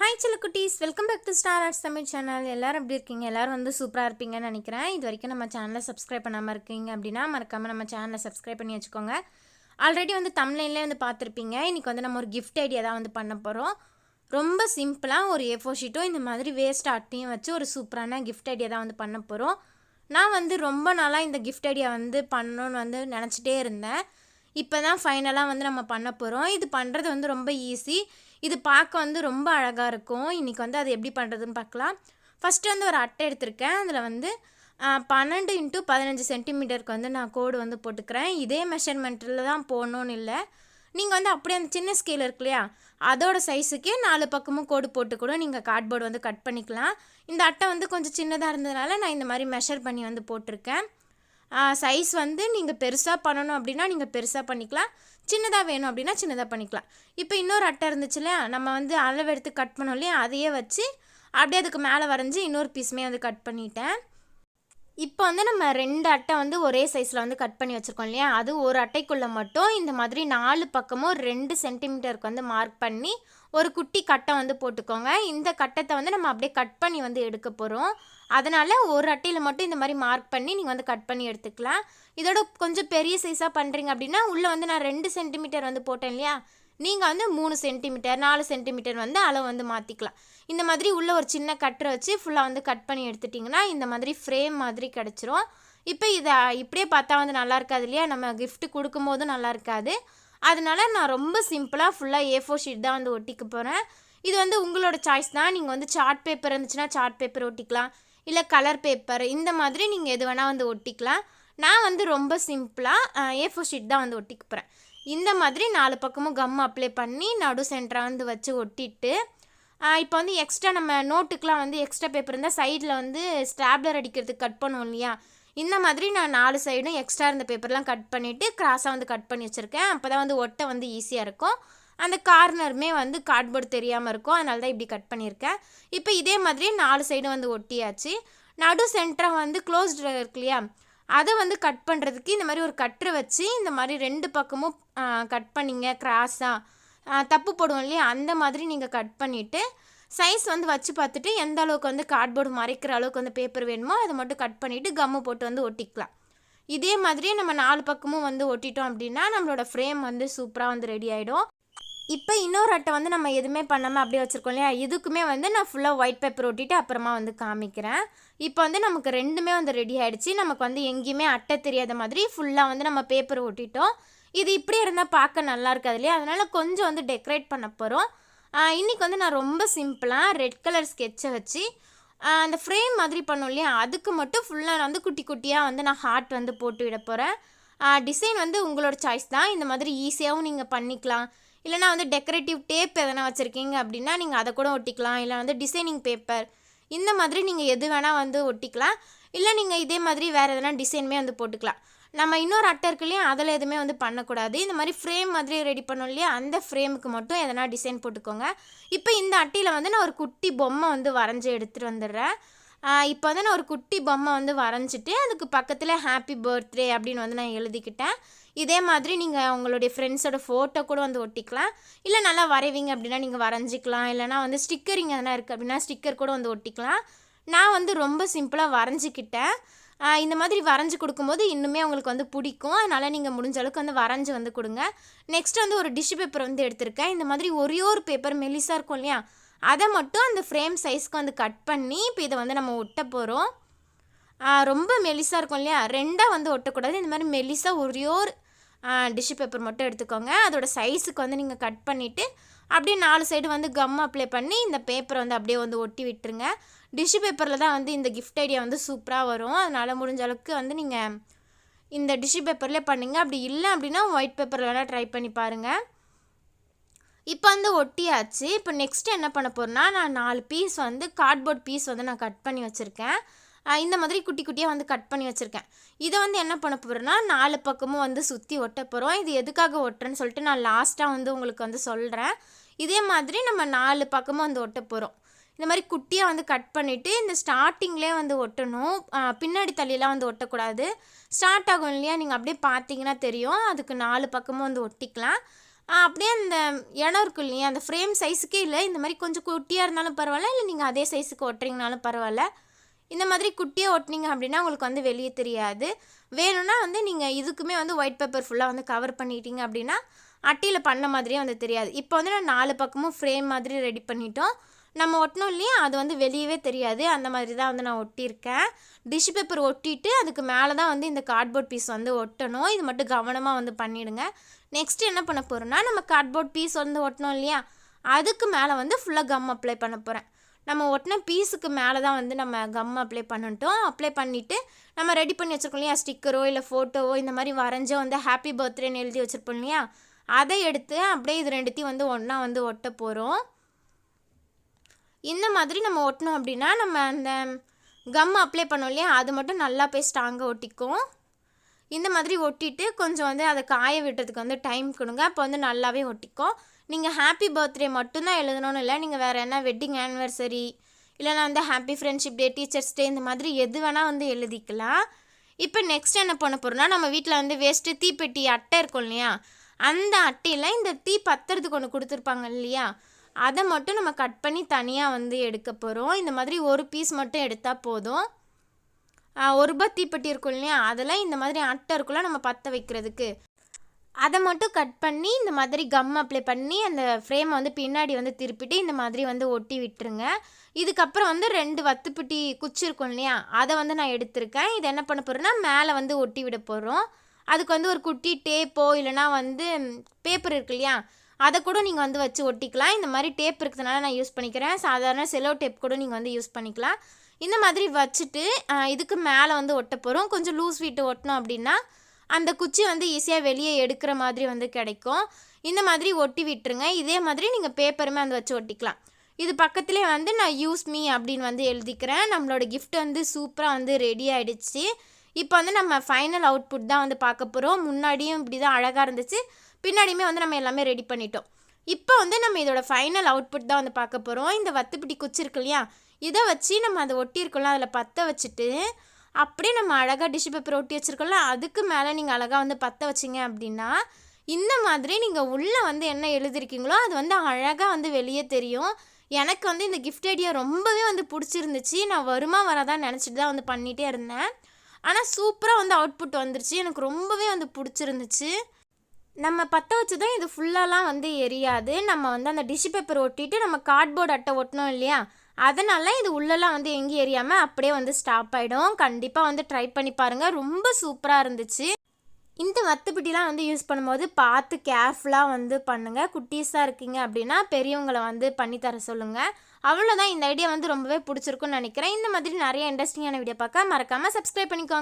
Hi குட்டீஸ் welcome back to star arts Tamil channel எல்லோரும் எப்படி இருக்கீங்க? எல்லோரும் வந்து சூப்பராக இருப்பீங்கன்னு நினைக்கிறேன். இது வரைக்கும் நம்ம சேனலை சப்ஸ்கிரைப் பண்ணாமல் இருக்கீங்க அப்படின்னா மறக்காமல் நம்ம சேனலை சப்ஸ்கிரைப் பண்ணி வச்சுக்கோங்க. ஆல்ரெடி வந்து தமிழ்லேயே வந்து பார்த்துருப்பீங்க. இன்றைக்கி வந்து நம்ம ஒரு கிஃப்ட் ஐடியா தான் வந்து பண்ண போகிறோம் ரொம்ப சிம்பிளாக ஒரு ஏ ஃபோர் ஷீட்டும் இந்த மாதிரி வேஸ்ட் ஆர்ட்டையும் வச்சு ஒரு சூப்பரான கிஃப்ட் ஐடியா தான் வந்து பண்ண போகிறோம் நான் வந்து ரொம்ப நாளாக இந்த கிஃப்ட் ஐடியா வந்து பண்ணணும்னு வந்து நினச்சிட்டே இருந்தேன். இப்போ தான் ஃபைனலாக வந்து நம்ம பண்ண போகிறோம் இது பண்ணுறது வந்து ரொம்ப ஈஸி இது பார்க்க வந்து ரொம்ப அழகாக இருக்கும். இன்றைக்கி வந்து அது எப்படி பண்ணுறதுன்னு பார்க்கலாம். ஃபஸ்ட்டு வந்து ஒரு அட்டை எடுத்திருக்கேன். அதில் வந்து பன்னெண்டு இன்ட்டு பதினஞ்சு சென்டிமீட்டருக்கு வந்து நான் கோடு வந்து போட்டுக்கிறேன். இதே மெஷர்மெண்ட்டில் தான் போடணும்னு இல்லை. நீங்கள் வந்து அப்படியே அந்த சின்ன ஸ்கேல் இருக்கு இல்லையா? அதோட சைஸுக்கே நாலு பக்கமும் கோடு போட்டு கூட நீங்கள் கார்ட்போர்டு வந்து கட் பண்ணிக்கலாம். இந்த அட்டை வந்து கொஞ்சம் சின்னதாக இருந்ததுனால நான் இந்த மாதிரி மெஷர் பண்ணி வந்து போட்டிருக்கேன். சைஸ் வந்து நீங்கள் பெருசாக பண்ணணும் அப்படின்னா நீங்கள் பெருசாக பண்ணிக்கலாம். சின்னதாக வேணும் அப்படின்னா சின்னதாக பண்ணிக்கலாம். இப்போ இன்னொரு அட்டை இருந்துச்சு இல்லையா? நம்ம வந்து அளவு எடுத்து கட் பண்ணோம் இல்லையா? அதையே வச்சு அப்படியே அதுக்கு மேலே வரைஞ்சி இன்னொரு பீஸுமே வந்து கட் பண்ணிட்டேன். இப்போ வந்து நம்ம ரெண்டு அட்டை வந்து ஒரே சைஸில் வந்து கட் பண்ணி வச்சுருக்கோம் இல்லையா? அது ஒரு அட்டைக்குள்ளே மட்டும் இந்த மாதிரி நாலு பக்கமும் ரெண்டு சென்டிமீட்டருக்கு வந்து மார்க் பண்ணி ஒரு குட்டி கட்டை வந்து போட்டுக்கோங்க. இந்த கட்டத்தை வந்து நம்ம அப்படியே கட் பண்ணி வந்து எடுக்க போகிறோம் அதனால் ஒரு அட்டையில் மட்டும் இந்த மாதிரி மார்க் பண்ணி நீங்கள் வந்து கட் பண்ணி எடுத்துக்கலாம். இதோட கொஞ்சம் பெரிய சைஸாக பண்ணுறீங்க அப்படின்னா உள்ளே வந்து நான் ரெண்டு சென்டிமீட்டர் வந்து போட்டேன் இல்லையா? நீங்கள் வந்து மூணு சென்டிமீட்டர் நாலு சென்டிமீட்டர் வந்து அளவு வந்து மாற்றிக்கலாம் இந்த மாதிரி உள்ளே ஒரு சின்ன கட்டரை வச்சு ஃபுல்லாக வந்து கட் பண்ணி எடுத்துட்டிங்கன்னா இந்த மாதிரி ஃப்ரேம் மாதிரி கிடச்சிரும். இப்போ இதை இப்படியே பார்த்தா வந்து நல்லா இருக்காது இல்லையா? நம்ம கிஃப்ட் கொடுக்கும் போதும் நல்லா இருக்காது. அதனால நான் ரொம்ப சிம்பிளாக ஃபுல்லாக ஏ ஃபோர் ஷீட் தான் வந்து ஒட்டிக்க போகிறேன் இது வந்து உங்களோட சாய்ஸ் தான். நீங்கள் வந்து சார்ட் பேப்பர் இருந்துச்சுன்னா சார்ட் பேப்பர் ஒட்டிக்கலாம். இல்லை கலர் பேப்பர் இந்த மாதிரி நீங்கள் எது வேணால் வந்து ஒட்டிக்கலாம். நான் வந்து ரொம்ப சிம்பிளாக ஏ ஃபோர் ஷீட் தான் வந்து ஒட்டிக்க போகிறேன் இந்த மாதிரி நாலு பக்கமும் கம் அப்ளை பண்ணி நடு சென்டராக வந்து வச்சு ஒட்டிட்டு இப்போ வந்து எக்ஸ்ட்ரா நம்ம நோட்டுக்கெலாம் வந்து எக்ஸ்ட்ரா பேப்பர் இருந்தால் சைடில் வந்து ஸ்டாப்லர் அடிக்கிறதுக்கு கட் பண்ணுவோம் இல்லையா? இந்த மாதிரி நான் நாலு சைடும் எக்ஸ்ட்ரா இருந்த பேப்பர்லாம் கட் பண்ணிவிட்டு கிராஸாக வந்து கட் பண்ணி வச்சுருக்கேன். அப்போ தான் வந்து ஒட்ட வந்து ஈஸியாக இருக்கும். அந்த கார்னருமே வந்து கார்ட்போர்டு தெரியாமல் இருக்கும். அதனால தான் இப்படி கட் பண்ணியிருக்கேன். இப்போ இதே மாதிரி நாலு சைடும் வந்து ஒட்டியாச்சு. நடு சென்டராக வந்து க்ளோஸ்டு இருக்கு இல்லையா? அதை வந்து கட் பண்ணுறதுக்கு இந்த மாதிரி ஒரு கட்டரை வச்சு இந்த மாதிரி ரெண்டு பக்கமும் கட் பண்ணிங்க கிராஸாக தப்பு போடுவோம் இல்லையா? அந்த மாதிரி நீங்கள் கட் பண்ணிவிட்டு சைஸ் வந்து வச்சு பார்த்துட்டு எந்த அளவுக்கு வந்து கார்ட்போர்டு மறைக்கிற அளவுக்கு வந்து பேப்பர் வேணுமோ அதை மட்டும் கட் பண்ணிவிட்டு கம்மு போட்டு வந்து ஒட்டிக்கலாம். இதே மாதிரி நம்ம நாலு பக்கமும் வந்து ஒட்டிட்டோம் அப்படின்னா நம்மளோட ஃப்ரேம் வந்து சூப்பராக வந்து ரெடி ஆகிடும் இப்போ இன்னொரு அட்டை வந்து நம்ம எதுவுமே பண்ணாமல் அப்படியே வச்சுருக்கோம் இல்லையா? இதுக்குமே வந்து நான் ஃபுல்லாக ஒயிட் பேப்பர் ஒட்டிட்டு அப்புறமா வந்து காமிக்கிறேன். இப்போ வந்து நமக்கு ரெண்டுமே வந்து ரெடி ஆகிடுச்சு நமக்கு வந்து எங்கேயுமே அட்டை தெரியாத மாதிரி ஃபுல்லாக வந்து நம்ம பேப்பர் ஒட்டிட்டோம். இது இப்படி இருந்தால் பார்க்க நல்லா இருக்காது இல்லையா? அதனால் கொஞ்சம் வந்து டெக்கரேட் பண்ண போகிறோம் இன்றைக்கி வந்து நான் ரொம்ப சிம்பிளாக ரெட் கலர் ஸ்கெட்சை வச்சு அந்த ஃப்ரேம் மாதிரி பண்ணோம் இல்லையா? அதுக்கு மட்டும் ஃபுல்லாக வந்து குட்டி குட்டியாக வந்து நான் ஹார்ட் வந்து போட்டு விட போகிறேன் டிசைன் வந்து உங்களோட சாய்ஸ் தான். இந்த மாதிரி ஈஸியாகவும் நீங்கள் பண்ணிக்கலாம். இல்லைனா வந்து டெக்கரேட்டிவ் டேப் எதனா வச்சுருக்கீங்க அப்படின்னா நீங்கள் அதை கூட ஒட்டிக்கலாம். இல்லை வந்து டிசைனிங் பேப்பர் இந்த மாதிரி நீங்கள் எது வேணால் வந்து ஒட்டிக்கலாம். இல்லை நீங்கள் இதே மாதிரி வேறு எதனா டிசைனுமே வந்து போட்டுக்கலாம். நம்ம இன்னொரு அட்டை இருக்கு இல்லையா அதில் எதுவுமே வந்து பண்ணக்கூடாது. இந்த மாதிரி ஃப்ரேம் மாதிரி ரெடி பண்ணோம் இல்லையா அந்த ஃப்ரேமுக்கு மட்டும் எதனா டிசைன் போட்டுக்கோங்க. இப்போ இந்த அட்டையில் வந்து நான் ஒரு குட்டி பொம்மை வந்து வரைஞ்சி எடுத்துகிட்டு வந்துடுறேன். இப்போ வந்து நான் ஒரு குட்டி பொம்மை வந்து வரைஞ்சிட்டு அதுக்கு பக்கத்தில் ஹாப்பி பர்த்டே அப்படின்னு வந்து நான் எழுதிக்கிட்டேன். இதே மாதிரி நீங்கள் உங்களுடைய ஃப்ரெண்ட்ஸோட ஃபோட்டோ கூட வந்து ஒட்டிக்கலாம். இல்லை நல்லா வரைவீங்க அப்படின்னா நீங்கள் வரைஞ்சிக்கலாம். இல்லைனா வந்து ஸ்டிக்கரிங் எதனா இருக்குது அப்படின்னா ஸ்டிக்கர் கூட வந்து ஒட்டிக்கலாம். நான் வந்து ரொம்ப சிம்பிளாக வரைஞ்சிக்கிட்டேன். இந்த மாதிரி வரைஞ்சி கொடுக்கும்போது இன்னுமே அவங்களுக்கு வந்து பிடிக்கும். அதனால் நீங்கள் முடிஞ்ச அளவுக்கு வந்து வரைஞ்சி வந்து கொடுங்க. நெக்ஸ்ட் வந்து ஒரு டிஷ்யூ பேப்பர் வந்து எடுத்திருக்கேன். இந்த மாதிரி ஒரே ஒரு பேப்பர் மெலிசாக இருக்கும் இல்லையா? அதை மட்டும் அந்த ஃப்ரேம் சைஸ்க்கு வந்து கட் பண்ணி இப்போ இதை வந்து நம்ம ஒட்ட போகிறோம் ரொம்ப மெலிசாக இருக்கும் இல்லையா? ரெண்டாக வந்து ஒட்டக்கூடாது. இந்த மாதிரி மெலிசாக ஒரே ஒரு டிஷ்யூ பேப்பர் மட்டும் எடுத்துக்கோங்க. அதோட சைஸுக்கு வந்து நீங்கள் கட் பண்ணிவிட்டு அப்படியே நாலு சைடு வந்து கம் அப்ளை பண்ணி இந்த பேப்பரை வந்து அப்படியே வந்து ஒட்டி விட்டுருங்க. டிஷ்யூ பேப்பரில் தான் வந்து இந்த கிஃப்ட் ஐடியா வந்து சூப்பராக வரும். அதனால் முடிஞ்ச அளவுக்கு வந்து நீங்கள் இந்த டிஷ்யூ பேப்பர்லேயே பண்ணுங்கள் அப்படி இல்லை அப்படின்னா ஒயிட் பேப்பரில் வேணால் ட்ரை பண்ணி பாருங்கள் இப்போ வந்து ஒட்டியாச்சு. இப்போ நெக்ஸ்ட் என்ன பண்ண போகிறேன்னா நான் நாலு பீஸ் வந்து கார்ட்போர்ட் பீஸ் வந்து நான் கட் பண்ணி வச்சுருக்கேன். இந்த மாதிரி குட்டி குட்டியாக வந்து கட் பண்ணி வச்சுருக்கேன். இதை வந்து என்ன பண்ண போகிறேன்னா நாலு பக்கமும் வந்து சுற்றி ஒட்ட போகிறோம் இது எதுக்காக ஒட்டுறேன்னு சொல்லிட்டு நான் லாஸ்ட்டாக வந்து உங்களுக்கு வந்து சொல்கிறேன் இதே மாதிரி நம்ம நாலு பக்கமும் வந்து ஒட்ட போகிறோம் இந்த மாதிரி குட்டியாக வந்து கட் பண்ணிவிட்டு இந்த ஸ்டார்டிங்லேயே வந்து ஒட்டணும். பின்னாடி தள்ளியெல்லாம் வந்து ஒட்டக்கூடாது. ஸ்டார்ட் ஆகும் இல்லையா? நீங்கள் அப்படியே பார்த்தீங்கன்னா தெரியும். அதுக்கு நாலு பக்கமும் வந்து ஒட்டிக்கலாம். அப்படியே அந்த இடம் இருக்கும் இல்லையா? அந்த ஃப்ரேம் சைஸுக்கே இல்லை. இந்த மாதிரி கொஞ்சம் குட்டியாக இருந்தாலும் பரவாயில்ல. இல்லை நீங்கள் அதே சைஸுக்கு ஒட்டுறீங்கனாலும் பரவாயில்ல. இந்த மாதிரி குட்டியாக ஒட்டினீங்க அப்படின்னா உங்களுக்கு வந்து வெளியே தெரியாது. வேணும்னா வந்து நீங்கள் இதுக்குமே வந்து ஒயிட் பேப்பர் ஃபுல்லாக வந்து கவர் பண்ணிட்டீங்க அப்படின்னா அட்டையில் பண்ண மாதிரியே வந்து தெரியாது. இப்போ வந்து நான் நாலு பக்கமும் ஃப்ரேம் மாதிரி ரெடி பண்ணிட்டோம். நம்ம ஒட்டினோம் இல்லையா? அது வந்து வெளியவே தெரியாது. அந்த மாதிரி தான் வந்து நான் ஒட்டியிருக்கேன். டிஷ்யூ பேப்பர் ஒட்டிட்டு அதுக்கு மேலே தான் வந்து இந்த கார்ட்போர்ட் பீஸ் வந்து ஒட்டணும். இது மட்டும் கவனமாக வந்து பண்ணிவிடுங்க நெக்ஸ்ட் என்ன பண்ண போகிறோன்னா நம்ம கார்ட்போர்ட் பீஸ் வந்து ஒட்டணும் இல்லையா? அதுக்கு மேலே வந்து ஃபுல்லாக கம் அப்ளை பண்ண போகிறேன் நம்ம ஒட்டின பீஸுக்கு மேலே தான் வந்து நம்ம கம் அப்ளை பண்ணிட்டோம். அப்ளை பண்ணிவிட்டு நம்ம ரெடி பண்ணி வச்சுருக்கோம் இல்லையா? ஸ்டிக்கரோ இல்லை ஃபோட்டோவோ இந்த மாதிரி வரைஞ்சோ வந்து ஹாப்பி பர்த்டேன்னு எழுதி வச்சுருப்போம் இல்லையா? அதை எடுத்து அப்படியே இது ரெண்டுத்தையும் வந்து ஒன்றா வந்து ஒட்ட போகிறோம் இந்த மாதிரி நம்ம ஒட்டினோம் அப்படின்னா நம்ம அந்த கம் அப்ளை பண்ணோம் இல்லையா? அது மட்டும் நல்லா போய் ஸ்ட்ராங்காக ஒட்டிக்கும். இந்த மாதிரி ஒட்டிட்டு கொஞ்சம் வந்து அதை காய விட்டுறதுக்கு வந்து டைம் கொடுங்க. அப்போ வந்து நல்லாவே ஒட்டிக்கும். நீங்கள் ஹாப்பி பர்த்டே மட்டும்தான் எழுதணும்னு இல்லை. நீங்கள் வேறு என்ன வெட்டிங் ஆனிவர்சரி இல்லைனா வந்து happy friendship day teachers day இந்த மாதிரி எது வேணால் வந்து எழுதிக்கலாம். இப்போ நெக்ஸ்ட் என்ன பண்ண போகிறோம்னா நம்ம வீட்டில் வந்து வேஸ்ட்டு தீப்பெட்டி அட்டை இருக்கும் இல்லையா? அந்த அட்டையில் இந்த தீ பத்துறதுக்கு ஒன்று கொடுத்துருப்பாங்க இல்லையா? அதை மட்டும் நம்ம கட் பண்ணி தனியாக வந்து எடுக்க போகிறோம் இந்த மாதிரி ஒரு பீஸ் மட்டும் எடுத்தால் போதும். ஒரு ரூபாய் தீப்பெட்டி இருக்கும் இல்லையா? அதெல்லாம் இந்த மாதிரி அட்டை இருக்குல்ல நம்ம பற்ற வைக்கிறதுக்கு. அதை மட்டும் கட் பண்ணி இந்த மாதிரி கம் அப்ளை பண்ணி அந்த ஃப்ரேமை வந்து பின்னாடி வந்து திருப்பிட்டு இந்த மாதிரி வந்து ஒட்டி விட்டுருங்க. இதுக்கப்புறம் வந்து ரெண்டு வத்துப்பிட்டி குச்சி இருக்கும் இல்லையா? அதை வந்து நான் எடுத்திருக்கேன். இது என்ன பண்ண போகிறேன்னா மேலே வந்து ஒட்டி விட போகிறோம் அதுக்கு வந்து ஒரு குட்டி டேப்போ இல்லைனா வந்து பேப்பர் இருக்கு இல்லையா? அதை கூட நீங்கள் வந்து வச்சு ஒட்டிக்கலாம். இந்த மாதிரி டேப் இருக்கிறதுனால நான் யூஸ் பண்ணிக்கிறேன். சாதாரண செலோ டேப் கூட நீங்கள் வந்து யூஸ் பண்ணிக்கலாம். இந்த மாதிரி வச்சுட்டு இதுக்கு மேலே வந்து ஒட்ட போகிறோம் கொஞ்சம் லூஸ் வீட்டு ஒட்டினோம் அப்படின்னா அந்த குச்சி வந்து ஈஸியாக வெளியே எடுக்கிற மாதிரி வந்து கிடைக்கும். இந்த மாதிரி ஒட்டி விட்டுருங்க. இதே மாதிரி நீங்கள் பேப்பருமே அந்த வச்சு ஒட்டிக்கலாம். இது பக்கத்துலேயே வந்து நான் யூஸ் மீ அப்படின்னு வந்து எழுதிக்கிறேன். நம்மளோட கிஃப்ட் வந்து சூப்பராக வந்து ரெடி ஆகிடுச்சு இப்போ வந்து நம்ம ஃபைனல் அவுட்புட் தான் வந்து பார்க்க போகிறோம் முன்னாடியும் இப்படி தான் அழகாக இருந்துச்சு. பின்னாடியுமே வந்து நம்ம எல்லாமே ரெடி பண்ணிட்டோம். இப்போ வந்து நம்ம இதோட ஃபைனல் அவுட்புட் தான் வந்து பார்க்க போகிறோம் இந்த வத்துப்பிடி குச்சி இருக்கு இல்லையா? இதை வச்சு நம்ம அதை ஒட்டியிருக்கோம்ல அதில் பற்ற வச்சுட்டு அப்படியே நம்ம அழகாக டிஷ்யூ பேப்பர் ஒட்டி வச்சுருக்கோம்ல அதுக்கு மேலே நீங்கள் அழகாக வந்து பற்ற வச்சிங்க அப்படின்னா இந்த மாதிரி நீங்கள் உள்ளே வந்து என்ன எழுதிருக்கீங்களோ அது வந்து அழகாக வந்து வெளியே தெரியும். எனக்கு வந்து இந்த கிஃப்ட் ஐடியா ரொம்பவே வந்து பிடிச்சிருந்துச்சு. நான் வருமா வராதான் நினச்சிட்டு தான் வந்து பண்ணிகிட்டே இருந்தேன். ஆனால் சூப்பராக வந்து அவுட்புட் வந்துருச்சு. எனக்கு ரொம்பவே வந்து பிடிச்சிருந்துச்சு. நம்ம பற்ற வச்சதும் இது ஃபுல்லாலாம் வந்து எரியாது. நம்ம வந்து அந்த டிஷ்யூ பேப்பர் ஒட்டிட்டு நம்ம கார்ட்போர்ட் அட்டை ஒட்டினோம் இல்லையா அதனால இது உள்ளெல்லாம் வந்து எங்கேயும் எரியாமல் அப்படியே வந்து ஸ்டாப் ஆகிடும் கண்டிப்பாக வந்து ட்ரை பண்ணி பாருங்கள் ரொம்ப சூப்பராக இருந்துச்சு. இந்த வத்துப்பிட்டிலாம் வந்து யூஸ் பண்ணும்போது பார்த்து கேர்ஃபுல்லாக வந்து பண்ணுங்கள் குட்டீஸாக இருக்கீங்க அப்படின்னா பெரியவங்களை வந்து பண்ணித்தர சொல்லுங்கள் அவ்வளோதான் இந்த ஐடியா வந்து ரொம்பவே பிடிச்சிருக்குன்னு நினைக்கிறேன். இந்த மாதிரி நிறைய இன்ட்ரெஸ்டிங்கான வீடியோ பார்க்க மறக்காமல் சப்ஸ்கிரைப் பண்ணிக்கோங்க.